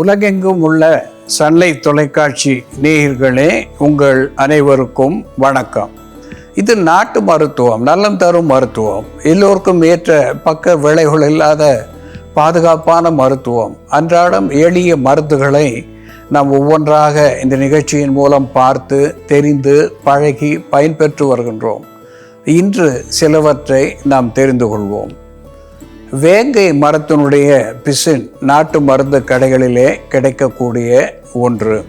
உலகெங்கும் உள்ள சன்லை தொலைக்காட்சி நேயர்களே உங்கள் அனைவருக்கும் வணக்கம். இது நாட்டு மருத்துவம் நலம் தரும் மருத்துவம். எல்லோருக்கும் ஏற்ற பக்க விளைவுகள் இல்லாத பாதுகாப்பான மருத்துவம். அன்றாடம் எளிய மருந்துகளை நாம் ஒவ்வொன்றாக இந்த நிகழ்ச்சியின் மூலம் பார்த்து தெரிந்து பழகி பயன்பெற்று வருகின்றோம். இன்று சிலவற்றை நாம் தெரிந்து கொள்வோம். வேங்கை மரத்தினுடைய பிசின் நாட்டு மருந்து கடைகளிலே கிடைக்கக்கூடிய ஒன்று.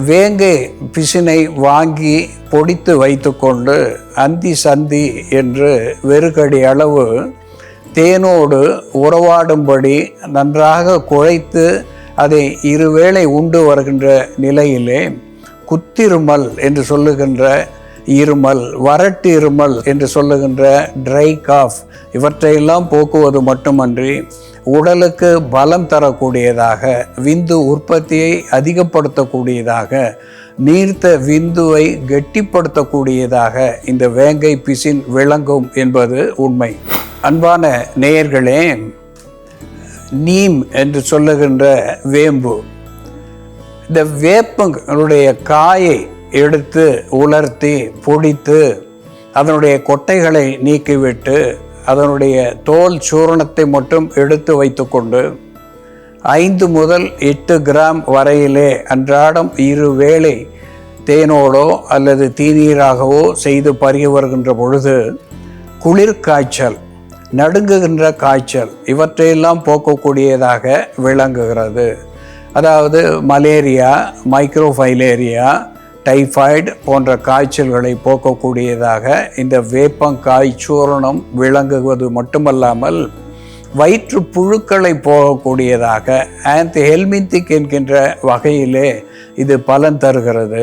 வேங்கை பிசினை வாங்கி பொடித்து வைத்துக்கொண்டு அந்தி சந்தி என்று வெறுகடி அளவு தேனோடு உறவாடும்படி நன்றாக குழைத்து அதை இருவேளை உண்டு வருகின்ற நிலையிலே குத்திருமல் என்று சொல்லுகின்ற இருமல் வறட்டு இருமல் என்று சொல்லுகின்ற ட்ரை காஃப் இவற்றையெல்லாம் போக்குவது மட்டுமன்றி உடலுக்கு பலம் தரக்கூடியதாக விந்து உற்பத்தியை அதிகப்படுத்தக்கூடியதாக நீர்த்த விந்துவை கெட்டிப்படுத்தக்கூடியதாக இந்த வேங்கை பிசின் விளங்கும் என்பது உண்மை. அன்பான நேயர்களே நீம் என்று சொல்லுகின்ற வேம்பு. இந்த வேப்பங்களுடைய காயை எடுத்து உலர்த்தி பொடித்து அதனுடைய கொட்டைகளை நீக்கிவிட்டு அதனுடைய தோல் சூரணத்தை மட்டும் எடுத்து வைத்துக்கொண்டு ஐந்து முதல் எட்டு கிராம் வரையிலே அன்றாடம் இரு வேளை தேனோடோ அல்லது தீநீராகவோ செய்து பருகி வருகின்ற பொழுது குளிர் காய்ச்சல் நடுங்குகின்ற காய்ச்சல் இவற்றையெல்லாம் போக்கக்கூடியதாக விளங்குகிறது. அதாவது மலேரியா மைக்ரோஃபைலேரியா டைஃபாய்டு போன்ற காய்ச்சல்களை போக்கக்கூடியதாக இந்த வேப்பங்காய் சூரணம் விளங்குவது மட்டுமல்லாமல் வயிற்று புழுக்களை போகக்கூடியதாக ஆந்தி ஹெல்மிந்திக் என்கின்ற வகையிலே இது பலன் தருகிறது.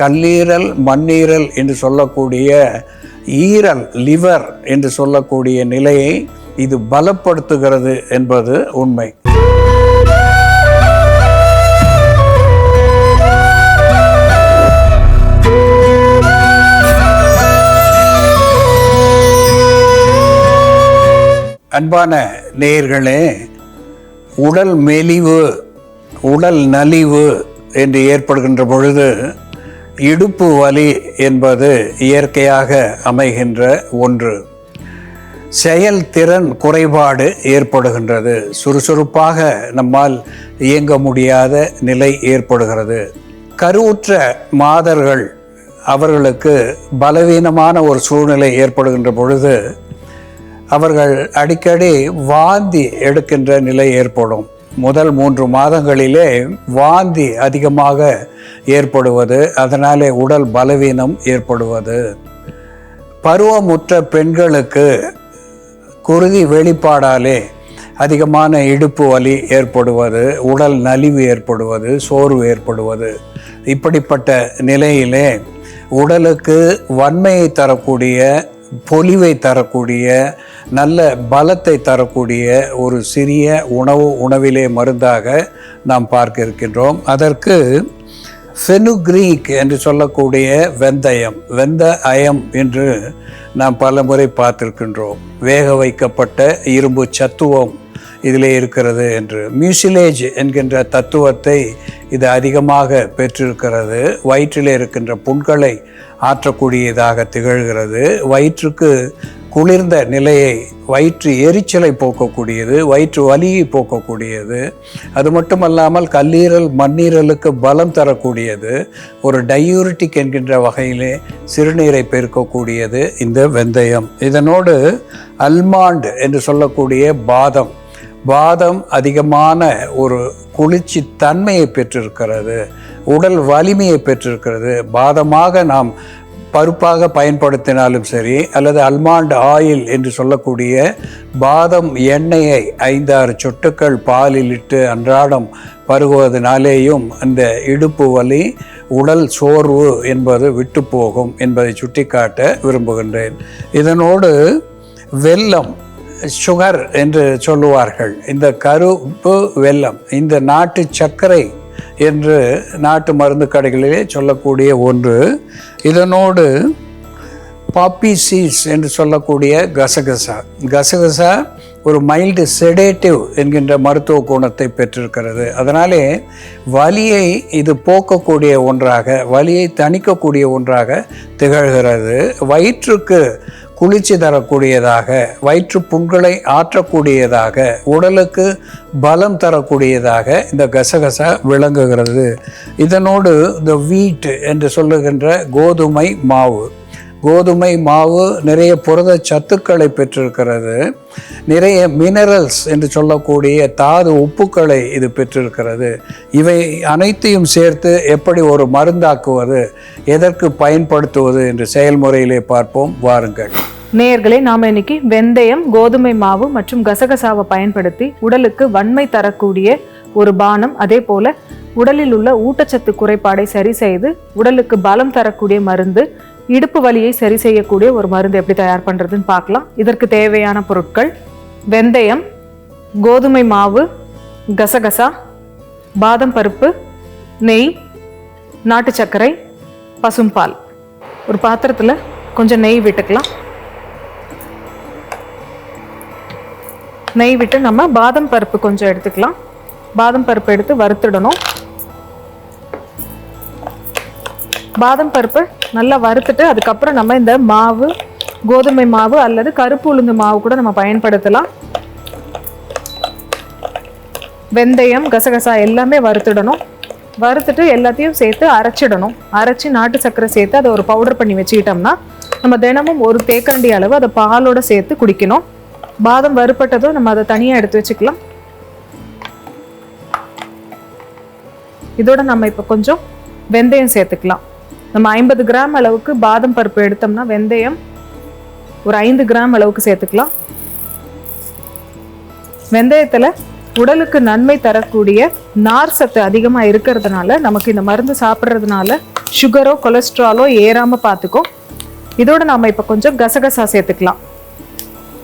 கல்லீரல் மண்ணீரல் என்று சொல்லக்கூடிய ஈரல் லிவர் என்று சொல்லக்கூடிய நிலையை இது பலப்படுத்துகிறது என்பது உண்மை. அன்பான நேயர்களே உடல் மெலிவு உடல் நலிவு என்று ஏற்படுகின்ற பொழுது இடுப்பு வலி என்பது இயற்கையாக அமைகின்ற ஒன்று. செயல்திறன் குறைபாடு ஏற்படுகின்றது. சுறுசுறுப்பாக நம்மால் இயங்க முடியாத நிலை ஏற்படுகிறது. கருவுற்ற மாதர்கள் அவர்களுக்கு பலவீனமான ஒரு சூழ்நிலை ஏற்படுகின்ற பொழுது அவர்கள் அடிக்கடி வாந்தி எடுக்கின்ற நிலை ஏற்படும். முதல் மூன்று மாதங்களிலே வாந்தி அதிகமாக ஏற்படுவது அதனாலே உடல் பலவீனம் ஏற்படுவது. பருவமுற்ற பெண்களுக்கு குருதி வெளிப்பாடாலே அதிகமான இடுப்பு வலி ஏற்படுவது உடல் நலிவு ஏற்படுவது சோர்வு ஏற்படுவது. இப்படிப்பட்ட நிலையிலே உடலுக்கு வன்மையை தரக்கூடிய பொலிவை தரக்கூடிய நல்ல பலத்தை தரக்கூடிய ஒரு சிறிய உணவு உணவிலே மருந்தாக நாம் பார்க்க இருக்கின்றோம். அதற்கு ஃபெனுக்ரீக் என்று சொல்லக்கூடிய வெந்தயம் வெந்த அயம் என்று நாம் பல முறை பார்த்திருக்கின்றோம். வேக வைக்கப்பட்ட இரும்பு சத்துவம் இதிலே இருக்கிறது என்று. மியூசிலேஜ் என்கின்ற தத்துவத்தை இது அதிகமாக பெற்றிருக்கிறது. வயிற்றிலே இருக்கின்ற புண்களை ஆற்றக்கூடியதாக திகழ்கிறது. வயிற்றுக்கு குளிர்ந்த நிலையை வயிற்று எரிச்சலை போக்கக்கூடியது வயிற்று வலியை போக்கக்கூடியது. அது மட்டுமல்லாமல் கல்லீரல் மண்ணீரலுக்கு பலம் தரக்கூடியது. ஒரு டயூரிட்டிக் என்கின்ற வகையிலே சிறுநீரை பெருக்கக்கூடியது இந்த வெந்தயம். இதனோடு அல்மாண்ட் என்று சொல்லக்கூடிய பாதம். பாதம் அதிகமான ஒரு குளிர்ச்சி தன்மையை பெற்றிருக்கிறது. உடல் வலிமையை பெற்றிருக்கிறது. பாதமாக நாம் பருப்பாக பயன்படுத்தினாலும் சரி அல்லது அல்மாண்ட் ஆயில் என்று சொல்லக்கூடிய பாதம் எண்ணெயை ஐந்தாறு சொட்டுக்கள் பாலில் இட்டு அன்றாடம் பருகுவதனாலேயும் அந்த இடுப்பு வலி உடல் சோர்வு என்பது விட்டு போகும் என்பதை சுட்டிக்காட்ட விரும்புகின்றேன். இதனோடு வெல்லம் சுகர் என்று சொல்லுவார்கள். இந்த கருப்பு வெல்லம் இந்த நாட்டு சர்க்கரை என்று நாட்டு மருந்து கடைகளிலே சொல்லக்கூடிய ஒன்று. இதனோடு பாப்பி சீட்ஸ் என்று சொல்லக்கூடிய கசகசா. கசகசா ஒரு மைல்டு செடேட்டிவ் என்கின்ற மருத்துவ குணத்தை பெற்றிருக்கிறது. அதனாலே வலியை இது போக்கக்கூடிய ஒன்றாக வலியை தணிக்கக்கூடிய ஒன்றாக திகழ்கிறது. வயிற்றுக்கு குளிர்ச்சி தரக்கூடியதாக வயிற்று புண்களை ஆற்றக்கூடியதாக உடலுக்கு பலம் தரக்கூடியதாக இந்த கசகசா விளங்குகிறது. இதனோடு இந்த வீட் என்று சொல்லுகின்ற கோதுமை மாவு. கோதுமை மாவு நிறைய புரத சத்துக்களை பெற்றிருக்கிறது. நிறைய மினரல்ஸ் என்று சொல்லக்கூடிய தாது உப்புக்களை இது பெற்றிருக்கிறது. இவை அனைத்தையும் சேர்த்து எப்படி ஒரு மருந்தாக்குவது எதற்கு பயன்படுத்துவது என்று செயல்முறையிலே பார்ப்போம். வாருங்கள். நேர்களே நாம் இன்னைக்கு வெந்தயம் கோதுமை மாவு மற்றும் கசகசாவை பயன்படுத்தி உடலுக்கு வன்மை தரக்கூடிய ஒரு பானம். அதே போல உடலில் உள்ள ஊட்டச்சத்து குறைபாடை சரி செய்து உடலுக்கு பலம் தரக்கூடிய மருந்து இடுப்பு வலியை சரி செய்யக்கூடிய ஒரு மருந்து எப்படி தயார் பண்ணுறதுன்னு பார்க்கலாம். இதற்கு தேவையான பொருட்கள் வெந்தயம் கோதுமை மாவு கசகசா பாதம் பருப்பு நெய் நாட்டு சர்க்கரை பசும்பால் ஒரு பாத்திரத்தில் கொஞ்சம் நெய் விட்டுக்கலாம். நெய் விட்டு நம்ம பாதம் பருப்பு கொஞ்சம் எடுத்துக்கலாம். பாதம் பருப்பு எடுத்து வறுத்துடணும். பாதம் பருப்பு நல்லா வறுத்துட்டு அதுக்கப்புறம் நம்ம இந்த மாவு கோதுமை மாவு அல்லது கருப்பு உளுந்து மாவு கூட நம்ம பயன்படுத்தலாம். வெந்தயம் கசகசா எல்லாமே வறுத்துடணும். வறுத்துட்டு எல்லாத்தையும் சேர்த்து அரைச்சிடணும். அரைச்சி நாட்டு சர்க்கரை சேர்த்து அதை ஒரு பவுடர் பண்ணி வச்சுக்கிட்டோம்னா நம்ம தினமும் ஒரு தேக்கரண்டி அளவு அதை பாலோட சேர்த்து குடிக்கணும். பாதம் வறுப்பட்டதும் நம்ம அதை தனியாக எடுத்து வச்சுக்கலாம். இதோட நம்ம இப்போ கொஞ்சம் வெந்தயம் சேர்த்துக்கலாம். நம்ம ஐம்பது கிராம் அளவுக்கு பாதம் பருப்பு எடுத்தோம்னா வெந்தயம் ஒரு ஐந்து கிராம் அளவுக்கு சேர்த்துக்கலாம். வெந்தயத்தில் உடலுக்கு நன்மை தரக்கூடிய நார் சத்து அதிகமாக இருக்கிறதுனால நமக்கு இந்த மருந்து சாப்பிட்றதுனால சுகரோ கொலஸ்ட்ராலோ ஏறாமல் பார்த்துக்கும். இதோட நாம இப்போ கொஞ்சம் கசகசா சேர்த்துக்கலாம்.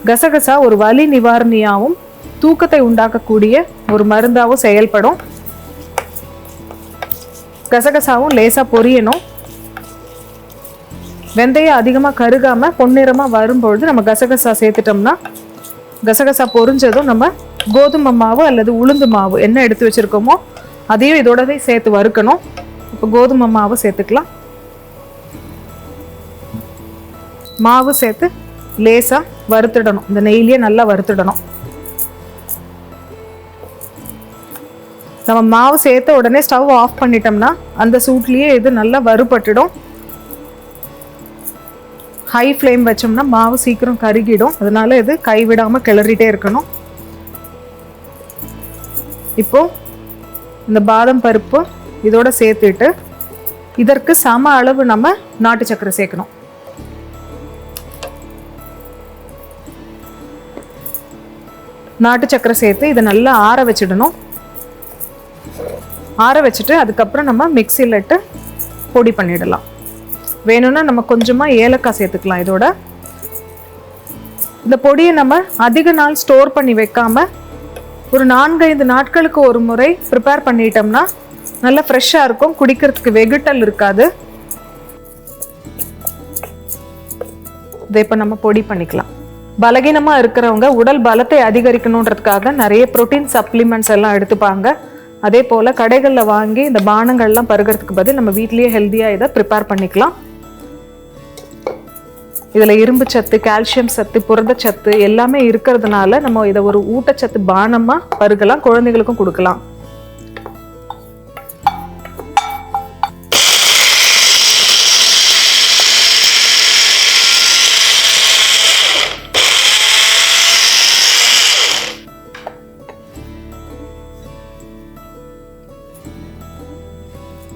கசகசா ஒரு வலி நிவாரணியாகவும் தூக்கத்தை உண்டாக்கக்கூடிய ஒரு மருந்தாகவும் செயல்படும். கசகசாவும் லேசாக பொரியணும். வெந்தயம் அதிகமாக கருகாமல் பொன்னிறமாக வரும்பொழுது நம்ம கசகசா சேர்த்துட்டோம்னா கசகசா பொரிஞ்சதும் நம்ம கோதுமை மாவு அல்லது உளுந்து மாவு என்ன எடுத்து வச்சிருக்கோமோ அதையும் இதோடவே சேர்த்து வறுக்கணும். இப்போ கோதுமை மாவு சேர்த்துக்கலாம். மாவு சேர்த்து லேசாக வறுத்துடணும். இந்த நெய்லேயே நல்லா வறுத்துடணும். நம்ம மாவு சேர்த்த உடனே ஸ்டவ் ஆஃப் பண்ணிட்டோம்னா அந்த சூட்லேயே இது நல்லா வறுபட்டுடும். ஹை ஃப்ளேம் வச்சோம்னா மாவு சீக்கிரம் கருகிடும். அதனால இது கைவிடாமல் கிளறிட்டே இருக்கணும். இப்போ இந்த பாதம் பருப்பு இதோட சேர்த்துட்டு இதற்கு சம அளவு நம்ம நாட்டு சக்கரை சேர்க்கணும். நாட்டு சக்கரை சேர்த்து இதை நல்லா ஆற வச்சிடணும். ஆற வச்சுட்டு அதுக்கப்புறம் நம்ம மிக்சியில் இட்டு பொடி பண்ணிடலாம். வேணும்னா நம்ம கொஞ்சமாக ஏலக்காய் சேர்த்துக்கலாம் இதோட. இந்த பொடியை நம்ம அதிக நாள் ஸ்டோர் பண்ணி வைக்காமல் ஒரு நான்கைந்து நாட்களுக்கு ஒரு முறை ப்ரிப்பேர் பண்ணிட்டோம்னா நல்லா ஃப்ரெஷ்ஷாக இருக்கும். குடிக்கிறதுக்கு வெகுட்டல் இருக்காது. இதை இப்போ நம்ம பொடி பண்ணிக்கலாம். பலகீனமாக இருக்கிறவங்க உடல் பலத்தை அதிகரிக்கணுன்றதுக்காக நிறைய புரோட்டீன் சப்ளிமெண்ட்ஸ் எல்லாம் எடுத்துப்பாங்க. அதே போல் கடைகளில் வாங்கி இந்த பானங்கள்லாம் பருகிறதுக்கு பதில் நம்ம வீட்லேயே ஹெல்த்தியாக இதை ப்ரிப்பேர் பண்ணிக்கலாம். இதில் இரும்பு சத்து கால்சியம் சத்து புரதச்சத்து எல்லாமே இருக்கிறதுனால நம்ம இதை ஒரு ஊட்டச்சத்து பானமாக பருகலாம் குழந்தைகளுக்கும் கொடுக்கலாம்.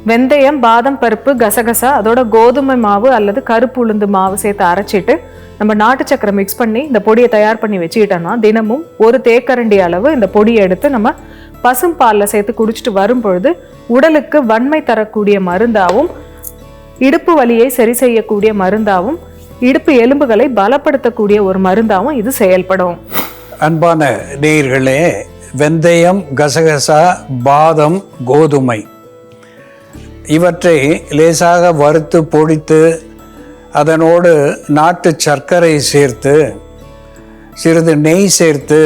வெந்தயம் பாதம் பருப்பு கசகசா அதோட கோதுமை மாவு அல்லது கருப்பு உளுந்து மாவு சேர்த்து அரைச்சிட்டு நம்ம நாட்டு சக்கரை மிக்ஸ் பண்ணி இந்த பொடியை தயார் பண்ணி வச்சுக்கிட்டோம்னா தினமும் ஒரு தேக்கரண்டி அளவு இந்த பொடியை எடுத்து நம்ம பசும் பாலில் சேர்த்து குடிச்சிட்டு வரும் பொழுது உடலுக்கு வன்மை தரக்கூடிய மருந்தாகவும் இடுப்பு வலியை சரி செய்யக்கூடிய மருந்தாகவும் இடுப்பு எலும்புகளை பலப்படுத்தக்கூடிய ஒரு மருந்தாகவும் இது செயல்படும். அன்பான நேயர்களே வெந்தயம் கசகசா பாதம் கோதுமை இவற்றை லேசாக வறுத்து பொடித்து அதனோடு நாட்டு சர்க்கரை சேர்த்து சிறிது நெய் சேர்த்து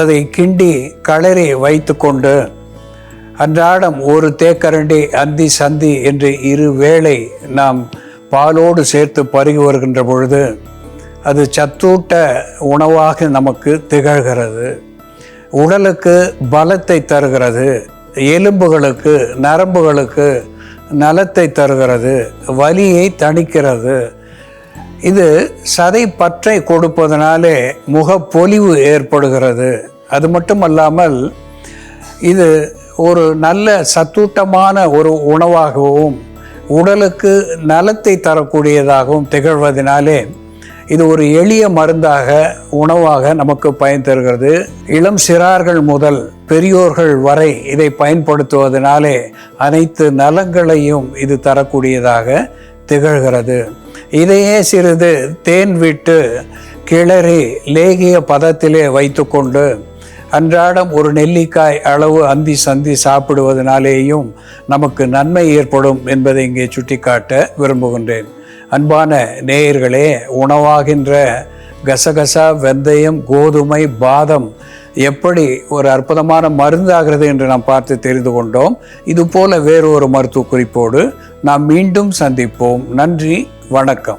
அதை கிண்டி களறி வைத்துக்கொண்டு அன்றாடம் ஒரு தேக்கரண்டி அந்தி சந்தி என்று இரு வேளை நாம் பாலோடு சேர்த்து பருகி வருகின்ற பொழுது அது சத்தூட்ட உணவாக நமக்கு திகழ்கிறது. உடலுக்கு பலத்தை தருகிறது. எலும்புகளுக்கு நரம்புகளுக்கு நலத்தை தருகிறது வலியை தணிக்கிறது. இது சதை பற்றை கொடுப்பதனாலே முகப்பொலிவு ஏற்படுகிறது. அது மட்டுமல்லாமல் இது ஒரு நல்ல சத்தூட்டமான ஒரு உணவாகவும் உடலுக்கு நலத்தை தரக்கூடியதாகவும் திகழ்வதனாலே இது ஒரு எளிய மருந்தாக உணவாக நமக்கு பயன் தருகிறது. இளம் சிறார்கள் முதல் பெரியோர்கள் வரை இதை பயன்படுத்துவதனாலே அனைத்து நலங்களையும் இது தரக்கூடியதாக திகழ்கிறது. இதையே சிறிது தேன் விட்டு கிளறி லேகிய பதத்திலே வைத்துக்கொண்டு அன்றாடம் ஒரு நெல்லிக்காய் அளவு அந்தி சந்தி சாப்பிடுவதனாலேயும் நமக்கு நன்மை ஏற்படும் என்பதை இங்கே சுட்டிக்காட்ட விரும்புகின்றேன். அன்பான நேயர்களே உணவாகின்ற கசகசா வெந்தயம் கோதுமை பாதம் எப்படி ஒரு அற்புதமான மருந்தாகிறது என்று நாம் பார்த்து தெரிந்து கொண்டோம். இதுபோல வேறு ஒரு மருத்துவ குறிப்போடு நாம் மீண்டும் சந்திப்போம். நன்றி வணக்கம்.